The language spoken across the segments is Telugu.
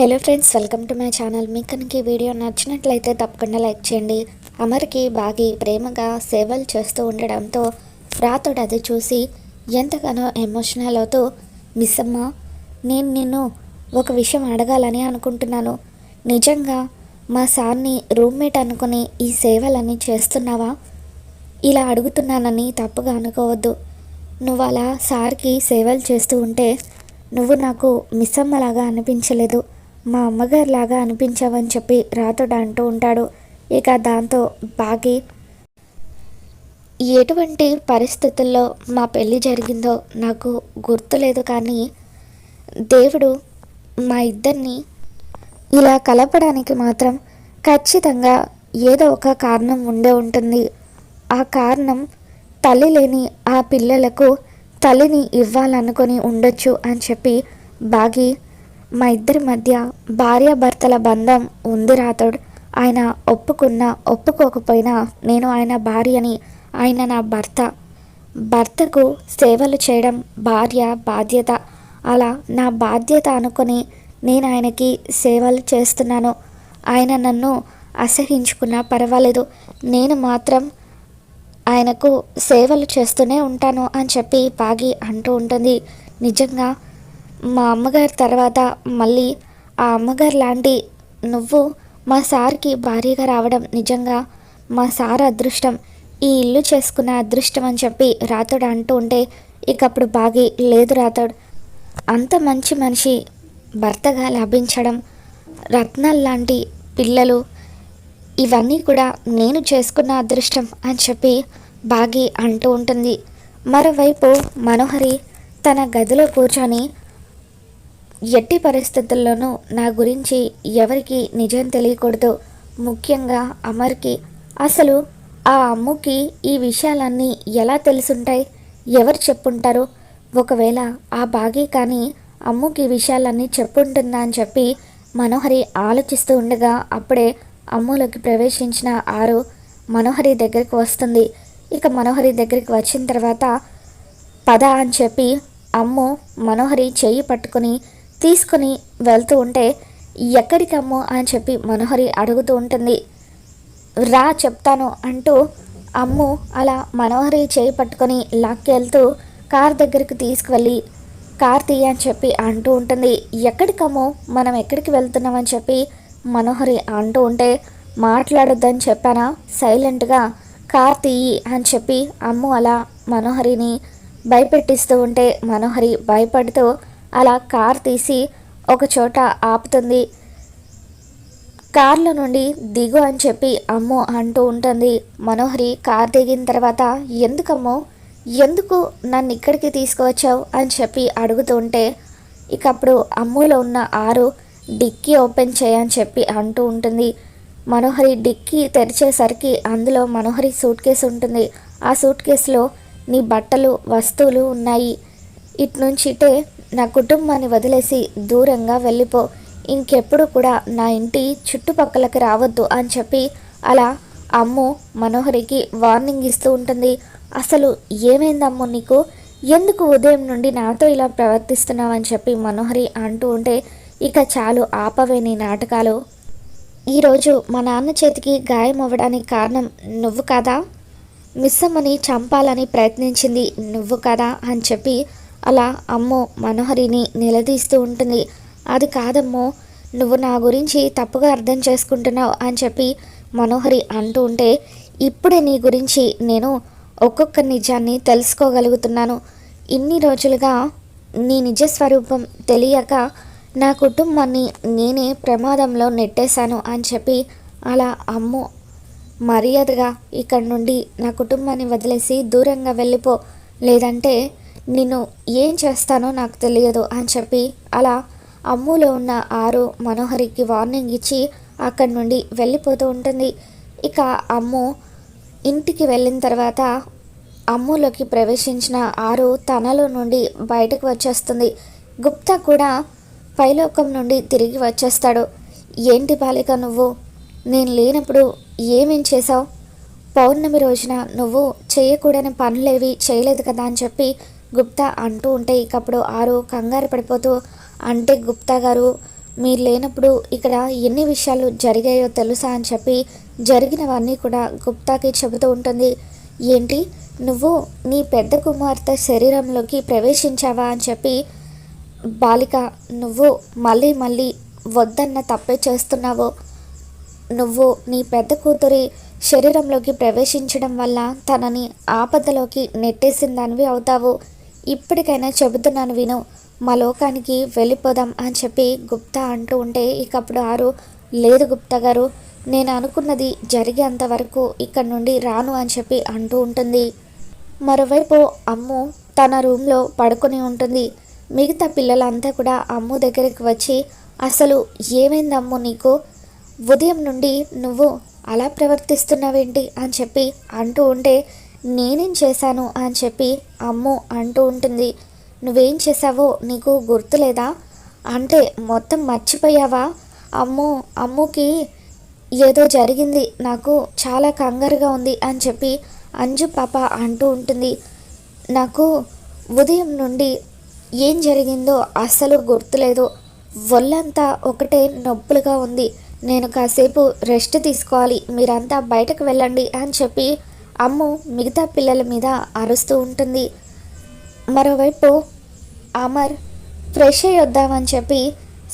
Hello friends welcome to my channel. మీకు కనుక ఈ వీడియో నచ్చినట్లయితే తప్పకుండా లైక్ చేయండి. అమర్కి బాగి ప్రేమగా సేవలు చేస్తూ ఉండడంతో రాతోడు అది చూసి ఎంతగానో ఎమోషనల్ అవుతూ మిస్ అమ్మ నేను నిన్ను ఒక విషయం అడగాలని అనుకుంటున్నాను. నిజంగా మా సార్ని రూమ్మేట్ అనుకుని ఈ సేవలన్నీ చేస్తున్నావా? ఇలా అడుగుతున్నానని తప్పుగా అనుకోవద్దు. నువ్వు అలా సార్కి సేవలు చేస్తూ ఉంటే నువ్వు నాకు మిస్ అమ్మలాగా అనిపించలేదు. మా అమ్మగారిలాగా అనిపించావని చెప్పి రాతోడు అంటూ ఉంటాడు. ఇక దాంతో బాగి ఎటువంటి పరిస్థితుల్లో మా పెళ్ళి జరిగిందో నాకు గుర్తులేదు కానీ దేవుడు మా ఇద్దరిని ఇలా కలపడానికి మాత్రం ఖచ్చితంగా ఏదో ఒక కారణం ఉండే ఉంటుంది. ఆ కారణం తల్లి లేని ఆ పిల్లలకు తల్లిని ఇవ్వాలనుకొని ఉండొచ్చు అని చెప్పి బాగి మా ఇద్దరి మధ్య భార్యాభర్తల బంధం ఉంది రాతడు ఆయన ఒప్పుకున్నా ఒప్పుకోకపోయినా నేను ఆయన భార్యని ఆయన నా భర్త. భర్తకు సేవలు చేయడం భార్య బాధ్యత. అలా నా బాధ్యత అనుకొని నేను ఆయనకి సేవలు చేస్తున్నాను. ఆయన నన్ను అసహించుకున్నా పర్వాలేదు. నేను మాత్రం ఆయనకు సేవలు చేస్తూనే ఉంటాను అని చెప్పి బాగి అంటూ ఉంటుంది. నిజంగా మా అమ్మగారి తర్వాత మళ్ళీ ఆ అమ్మగారు లాంటి నువ్వు మా సార్కి భార్యగా రావడం నిజంగా మా సార్ అదృష్టం. ఈ ఇల్లు చేసుకున్న అదృష్టం అని చెప్పి రాతోడు అంటూ ఉంటే ఇక అప్పుడు బాగి లేదు రాతోడు అంత మంచి మనిషి భర్తగా లభించడం రత్నాలు లాంటి పిల్లలు ఇవన్నీ కూడా నేను చేసుకున్న అదృష్టం అని చెప్పి బాగి అంటూ ఉంటుంది. మరోవైపు మనోహరి తన గదిలో కూర్చొని ఎట్టి పరిస్థితుల్లోనూ నా గురించి ఎవరికి నిజం తెలియకూడదు. ముఖ్యంగా అమర్కి. అసలు ఆ అమ్ముకి ఈ విషయాలన్నీ ఎలా తెలుసుంటాయి? ఎవరు చెప్పుంటారు? ఒకవేళ ఆ బాగి కానీ అమ్ముకి విషయాలన్నీ చెప్పుంటుందా అని చెప్పి మనోహరి ఆలోచిస్తూ ఉండగా అప్పుడే అమ్ములోకి ప్రవేశించిన ఆరు మనోహరి దగ్గరికి వస్తుంది. ఇక మనోహరి దగ్గరికి వచ్చిన తర్వాత పద అని చెప్పి అమ్ము మనోహరి చెయ్యి పట్టుకొని తీసుకుని వెళ్తూ ఉంటే ఎక్కడికమ్ము అని చెప్పి మనోహరి అడుగుతూ ఉంటుంది. రా చెప్తాను అంటూ అమ్ము అలా మనోహరి చేయి పట్టుకొని లాక్కెళ్తూ కార్ దగ్గరికి తీసుకువెళ్ళి కార్ తీయ అని చెప్పి అంటూ ఉంటుంది. ఎక్కడికమ్మో మనం ఎక్కడికి వెళ్తున్నామని చెప్పి మనోహరి అంటూ ఉంటే మాట్లాడొద్దని చెప్పానా? సైలెంట్గా కార్ తీయి అని చెప్పి అమ్ము అలా మనోహరిని భయపెట్టిస్తూ ఉంటే మనోహరి భయపడుతూ అలా కార్ తీసి ఒక చోట ఆపుతుంది. కార్లో నుండి దిగు అని చెప్పి అమ్ము అంటూ ఉంటుంది. మనోహరి కార్ దిగిన తర్వాత ఎందుకమ్మో? ఎందుకు నన్ను ఇక్కడికి తీసుకువచ్చావు? అని చెప్పి అడుగుతూ ఉంటే ఇక అప్పుడు అమ్ములో ఉన్న ఆరు డిక్కీ ఓపెన్ చేయని చెప్పి అంటూ ఉంటుంది. మనోహరి డిక్కీ తెరిచేసరికి అందులో మనోహరి సూట్ కేసు ఉంటుంది. ఆ సూట్ కేసులో నీ బట్టలు వస్తువులు ఉన్నాయి. ఇటు ఇటే నా కుటుంబాన్ని వదిలేసి దూరంగా వెళ్ళిపో. ఇంకెప్పుడు కూడా నా ఇంటి చుట్టుపక్కలకి రావద్దు అని చెప్పి అలా అమ్ము మనోహరికి వార్నింగ్ ఇస్తూ ఉంటుంది. అసలు ఏమైందమ్ము నీకు? ఎందుకు ఉదయం నుండి నాతో ఇలా ప్రవర్తిస్తున్నావు అని చెప్పి మనోహరి అంటూ ఉంటే ఇక చాలు ఆపవే నీ నాటకాలు. ఈరోజు మా నాన్న చేతికి గాయం అవ్వడానికి కారణం నువ్వు కదా? మిస్సమ్మని చంపాలని ప్రయత్నించింది నువ్వు కదా అని చెప్పి అలా అమ్మో మనోహరిని నిలదీస్తూ ఉంటుంది. అది కాదమ్మో నువ్వు నా గురించి తప్పుగా అర్థం చేసుకుంటున్నావు అని చెప్పి మనోహరి అంటూ ఉంటే ఇప్పుడే నీ గురించి నేను ఒక్కొక్క నిజాన్ని తెలుసుకోగలుగుతున్నాను. ఇన్ని రోజులుగా నీ నిజస్వరూపం తెలియక నా కుటుంబాన్ని నేనే ప్రమాదంలో నెట్టేశాను అని చెప్పి అలా అమ్ము మర్యాదగా ఇక్కడి నుండి నా కుటుంబాన్ని వదిలేసి దూరంగా వెళ్ళిపో. లేదంటే నిన్ను ఏం చేస్తానో నాకు తెలియదు అని చెప్పి అలా అమ్ములో ఉన్న ఆరు మనోహరికి వార్నింగ్ ఇచ్చి అక్కడి నుండి వెళ్ళిపోతూ ఉంటుంది. ఇక అమ్ము ఇంటికి వెళ్ళిన తర్వాత అమ్ములోకి ప్రవేశించిన ఆరు తనలో నుండి బయటకు వచ్చేస్తుంది. గుప్తా కూడా పైలోకం నుండి తిరిగి వచ్చేస్తాడు. ఏంటి బాలిక నువ్వు? నేను లేనప్పుడు ఏమేం చేశావు? పౌర్ణమి రోజున నువ్వు చేయకూడని పనులేవి చేయలేదు కదా అని చెప్పి గుప్తా అంటూ ఉంటే ఇకప్పుడు ఆరు కంగారు పడిపోతూ అంటే గుప్తా గారు మీరు లేనప్పుడు ఇక్కడ ఎన్ని విషయాలు జరిగాయో తెలుసా అని చెప్పి జరిగినవన్నీ కూడా గుప్తాకి చెబుతూ ఉంటుంది. ఏంటి? నువ్వు నీ పెద్ద కుమార్తె శరీరంలోకి ప్రవేశించావా అని చెప్పి బాలిక నువ్వు మళ్ళీ మళ్ళీ వద్దన్న తప్పే చేస్తున్నావు. నువ్వు నీ పెద్ద కూతురి శరీరంలోకి ప్రవేశించడం వల్ల తనని ఆపదలోకి నెట్టేసిందానివి అవుతావు. ఇప్పటికైనా చెబుతున్నాను విను మా లోకానికి వెళ్ళిపోదాం అని చెప్పి గుప్తా అంటూ ఉంటే ఇక అప్పుడు ఆరు లేదు గుప్తా గారు నేను అనుకున్నది జరిగేంత వరకు ఇక్కడ నుండి రాను అని చెప్పి అంటూ ఉంటుంది. మరోవైపు అమ్ము తన రూమ్లో పడుకొని ఉంటుంది. మిగతా పిల్లలంతా కూడా అమ్ము దగ్గరికి వచ్చి అసలు ఏమైంది అమ్ము నీకు? ఉదయం నుండి నువ్వు అలా ప్రవర్తిస్తున్నావేంటి అని చెప్పి అంటూ ఉంటే నేనేం చేశాను అని చెప్పి అమ్ము అంటూ ఉంటుంది. నువ్వేం చేసావో నీకు గుర్తులేదా? అంటే మొత్తం మర్చిపోయావా? అమ్ము అమ్ముకి ఏదో జరిగింది. నాకు చాలా కంగారుగా ఉంది అని చెప్పి అంజు పాప అంటూ ఉంటుంది. నాకు ఉదయం నుండి ఏం జరిగిందో అస్సలు గుర్తులేదు. ఒళ్ళంతా ఒకటే నొప్పులుగా ఉంది. నేను కాసేపు రెస్ట్ తీసుకోవాలి. మీరంతా బయటకు వెళ్ళండి అని చెప్పి అమ్ము మిగతా పిల్లల మీద అరుస్తూ ఉంటుంది. మరోవైపు అమర్ ఫ్రెష్ అయ్యి వద్దామని చెప్పి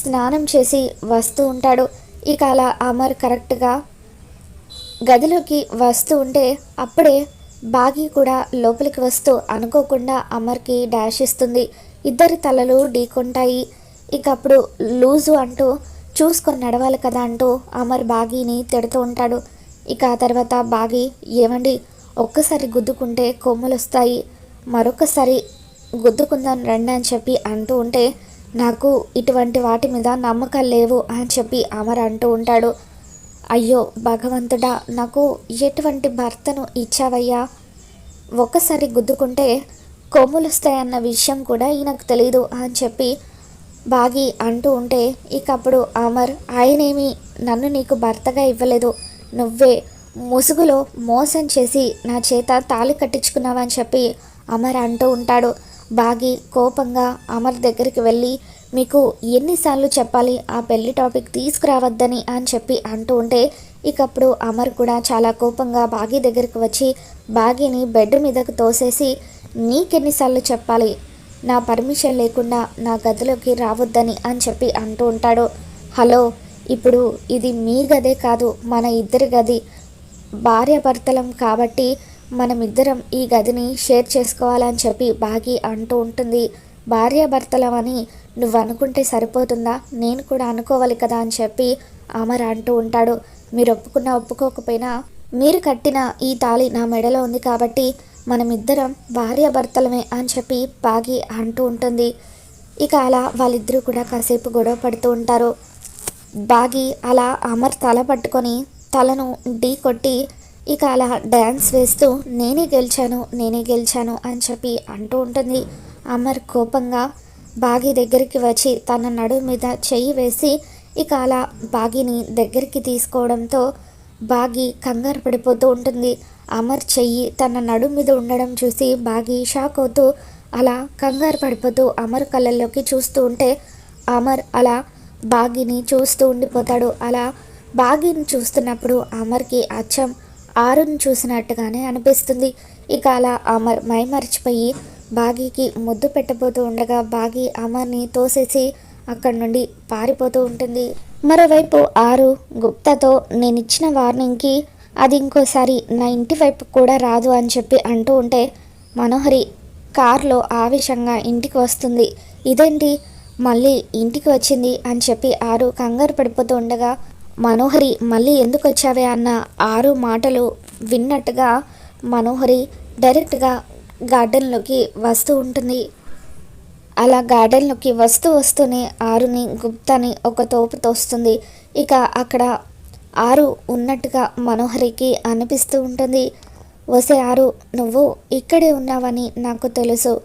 స్నానం చేసి వస్తూ ఉంటాడు. ఇక అలా అమర్ కరెక్ట్గా గదిలోకి వస్తూ ఉంటే అప్పుడే బాగి కూడా లోపలికి వస్తూ అనుకోకుండా అమర్కి డాష్ ఇస్తుంది. ఇద్దరి తలలు ఢీకొంటాయి. ఇక అప్పుడు లూజు అంటూ చూసుకొని నడవాలి కదా అంటూ అమర్ బాగీని తిడుతూ ఉంటాడు. ఇక ఆ తర్వాత బాగి ఏమండి ఒక్కసారి గుద్దుకుంటే కొమ్ములు వస్తాయి మరొకసారి గుద్దుకుందాం రండి అని చెప్పి అంటూ ఉంటే నాకు ఇటువంటి వాటి మీద నమ్మకాలు లేవు అని చెప్పి అమర్ అంటూ ఉంటాడు. అయ్యో భగవంతుడా నాకు ఎటువంటి భర్తను ఇచ్చావయ్యా? ఒక్కసారి గుద్దుకుంటే కొమ్ములు వస్తాయన్న విషయం కూడా ఈయనకు తెలియదు అని చెప్పి బాగి అంటూ ఉంటే ఇకప్పుడు అమర్ ఆయనేమి నన్ను నీకు భర్తగా ఇవ్వలేదు. నువ్వే ముసుగులో మోసం చేసి నా చేత తాళి కట్టించుకున్నావని చెప్పి అమర్ అంటూ ఉంటాడు. బాగి కోపంగా అమర్ దగ్గరికి వెళ్ళి మీకు ఎన్నిసార్లు చెప్పాలి ఆ పెళ్ళి టాపిక్ తీసుకురావద్దని? అని చెప్పి అంటూ ఉంటే ఇకప్పుడు అమర్ కూడా చాలా కోపంగా బాగి దగ్గరికి వచ్చి బాగిని బెడ్ మీదకు తోసేసి నీకెన్నిసార్లు చెప్పాలి? నా పర్మిషన్ లేకుండా నా గదిలోకి రావద్దని? అని చెప్పి అంటూ ఉంటాడు. హలో ఇప్పుడు ఇది మీ గదే కాదు మన ఇద్దరి గది. భార్యాభర్తలం కాబట్టి మనమిద్దరం ఈ గదిని షేర్ చేసుకోవాలని చెప్పి బాగి అంటూ ఉంటుంది. భార్యాభర్తలం అని నువ్వు అనుకుంటే సరిపోతుందా? నేను కూడా అనుకోవాలి కదా అని చెప్పి అమర్ అంటూ ఉంటాడు. మీరు ఒప్పుకున్నా ఒప్పుకోకపోయినా మీరు కట్టిన ఈ తాళి నా మెడలో ఉంది కాబట్టి మనమిద్దరం భార్యాభర్తలమే అని చెప్పి బాగి అంటూ ఉంటుంది. ఇక అలా వాళ్ళిద్దరూ కూడా కాసేపు గొడవ పడుతూ ఉంటారు. బాగి అలా అమర్ తల పట్టుకొని తలను ఢీ కొట్టి ఇక అలా డ్యాన్స్ వేస్తూ నేనే గెలిచాను నేనే గెలిచాను అని చెప్పి అంటూ ఉంటుంది. అమర్ కోపంగా బాగి దగ్గరికి వచ్చి తన నడుము మీద చెయ్యి వేసి ఇక అలా బాగిని దగ్గరికి తీసుకోవడంతో బాగి కంగారు పడిపోతూ ఉంటుంది. అమర్ చెయ్యి తన నడుము మీద ఉండడం చూసి బాగి షాక్ అవుతూ అలా కంగారు పడిపోతూ అమర్ కళ్ళల్లోకి చూస్తూ ఉంటే అమర్ అలా బాగిని చూస్తూ ఉండిపోతాడు. అలా బాగిని చూస్తున్నప్పుడు అమర్కి అచ్చం ఆరుని చూసినట్టుగానే అనిపిస్తుంది. ఇక అలా అమర్ మైమరిచిపోయి బాగీకి ముద్దు పెట్టబోతూ ఉండగా బాగి అమర్ని తోసేసి అక్కడి నుండి పారిపోతూ ఉంటుంది. మరోవైపు ఆరు గుప్తాతో నేను ఇచ్చిన వార్నింగ్కి అది ఇంకోసారి నా ఇంటి వైపు కూడా రాదు అని చెప్పి అంటూ ఉంటే మనోహరి కారులో ఆవేశంగా ఇంటికి వస్తుంది. ఇదేంటి? మళ్ళీ ఇంటికి వచ్చింది అని చెప్పి ఆరు కంగారు పడిపోతూ ఉండగా మనోహరి మళ్ళీ ఎందుకు వచ్చావే అన్న ఆరు మాటలు విన్నట్టుగా మనోహరి డైరెక్ట్గా గార్డెన్లోకి వస్తూ ఉంటుంది. అలా గార్డెన్లోకి వస్తూ వస్తూనే ఆరుని గుప్తాని ఒక తోపు తోస్తుంది. ఇక అక్కడ ఆరు ఉన్నట్టుగా మనోహరికి అనిపిస్తూ ఉంటుంది. వసే ఆరు నువ్వు ఇక్కడే ఉన్నావని నాకు తెలుసు.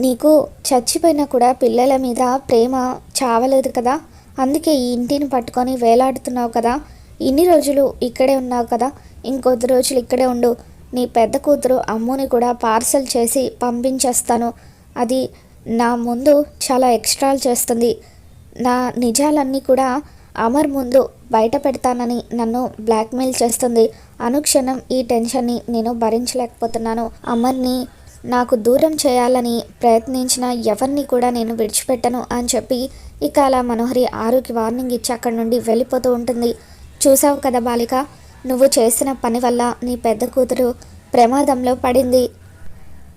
నీకు చచ్చిపోయినా కూడా పిల్లల మీద ప్రేమ చావలేదు కదా? అందుకే ఈ ఇంటిని పట్టుకొని వేలాడుతున్నావు కదా. ఇన్ని రోజులు ఇక్కడే ఉన్నావు కదా. ఇంకొద్ది రోజులు ఇక్కడే ఉండు. నీ పెద్ద కూతురు అమ్ముని కూడా పార్సల్ చేసి పంపించేస్తాను. అది నా ముందు చాలా ఎక్స్ట్రాలు చేస్తుంది. నా నిజాలన్నీ కూడా అమర్ ముందు బయట పెడతానని నన్ను బ్లాక్మెయిల్ చేస్తుంది. అనుక్షణం ఈ టెన్షన్ని నేను భరించలేకపోతున్నాను. అమర్ని నాకు దూరం చేయాలని ప్రయత్నించిన ఎవరిని కూడా నేను విడిచిపెట్టను అని చెప్పి ఇక అలా మనోహరి ఆరుకి వార్నింగ్ ఇచ్చి అక్కడి నుండి వెళ్ళిపోతూ ఉంటుంది. చూసావు కదా బాలిక నువ్వు చేసిన పని వల్ల నీ పెద్ద కూతురు ప్రమాదంలో పడింది.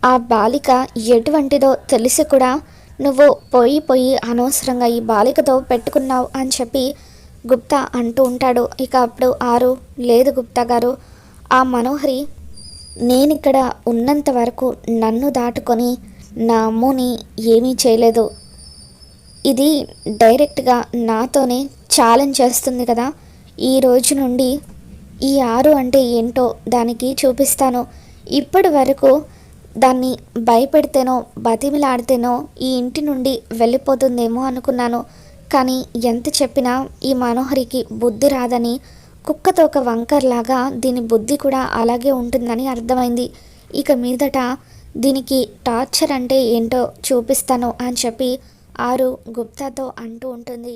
ఆ బాలిక ఎటువంటిదో తెలిసి కూడా నువ్వు పోయి పోయి అనవసరంగా ఈ బాలికతో పెట్టుకున్నావు అని చెప్పి గుప్తా అంటూ ఉంటాడు. ఇక అప్పుడు ఆరు లేదు గుప్తా గారు ఆ మనోహరి నేనిక్కడ ఉన్నంత వరకు నన్ను దాటుకొని నా అమ్ముని ఏమీ చేయలేదు. ఇది డైరెక్ట్గా నాతోనే ఛాలెంజ్ చేస్తుంది కదా. ఈ రోజు నుండి ఈ ఆరు అంటే ఏంటో దానికి చూపిస్తాను. ఇప్పటి వరకు దాన్ని భయపెడితేనో బతిమిలాడితేనో ఈ ఇంటి నుండి వెళ్ళిపోతుందేమో అనుకున్నాను. కానీ ఎంత చెప్పినా ఈ మనోహరికి బుద్ధి రాదని కుక్కతో ఒక వంకర్లాగా దీని బుద్ధి కూడా అలాగే ఉంటుందని అర్థమైంది. ఇక మీదట దీనికి టార్చర్ అంటే ఏంటో చూపిస్తాను అని చెప్పి ఆరు గుప్తాతో అంటూ ఉంటుంది.